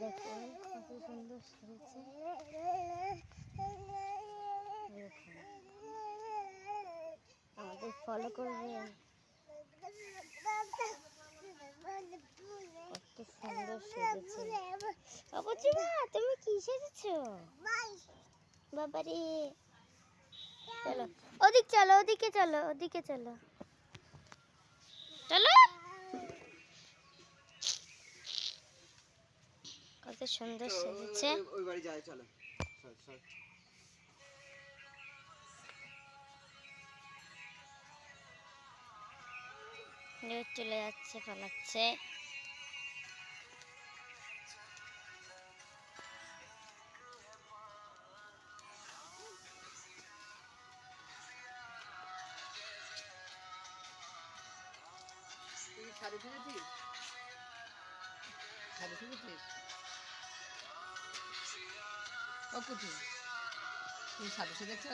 দেখুন কত সুন্দর আমাদের ফলো করবেন তুমি কি সেজেছো? বাবারে। চলো, ওদিক চলো, ওদিকে চলো ওদিকে চলো। চলো। কত সুন্দর সেজেছে। ওই বাড়ি যায় চলো। যাচ্ছে পালাচ্ছে। শাড়ি শাড়ি ও কুটু তুমি দেখছ?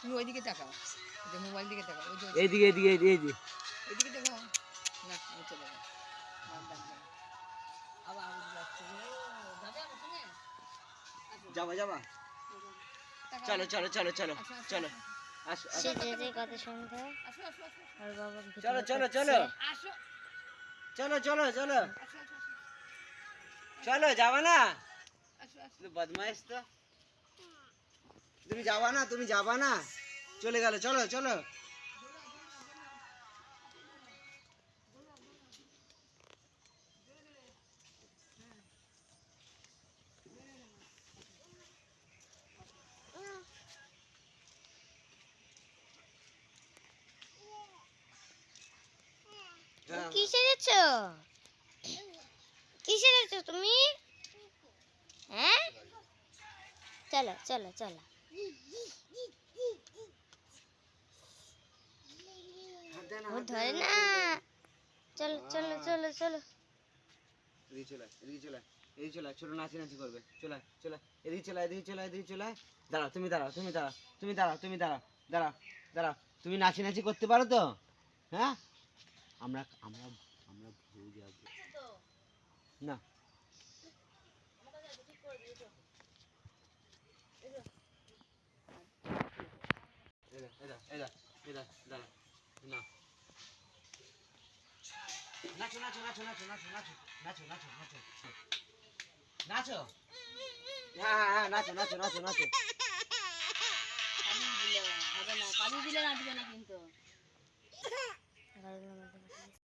তুমি ওইদিকে তাকাও যে মোবাইল দিকে তাকাও এইদিকে এইদিকে এইদিকে এইদিকে। না আমি চলে যাব আচ্ছা। যাবা যাবা। চলো চলো চলো চলো চলো। চলো চলো চলো। চলো চলো চলো। চলো যাবা না? তুমি যাবা না, তুমি যাবা না। চলে গেল, চলো চলো। হ্যাঁ। কি সেজেছো কি সেজেছো তুমি? হ্যাঁ? চলো চলো চলো। ও ধরে না, চলো চলো চলো চলো। দাঁড়াও তুমি দাঁড়াও তুমি দাঁড়াও তুমি দাঁড়াও দাঁড়াও দাঁড়াও তুমি নাচি নাচি করতে পারো তো? হ্যাঁ? আমরা না। এদা এদা এদা দাঁড়া, না। নাচো নাচো নাচো নাচো নাচো নাচো নাচো নাচো নাচো। নাচো? হ্যাঁ হ্যাঁ হ্যাঁ নাচো নাচো নাচো নাচো। হবে না কাজু দিলে নাচবে না কিন্তু।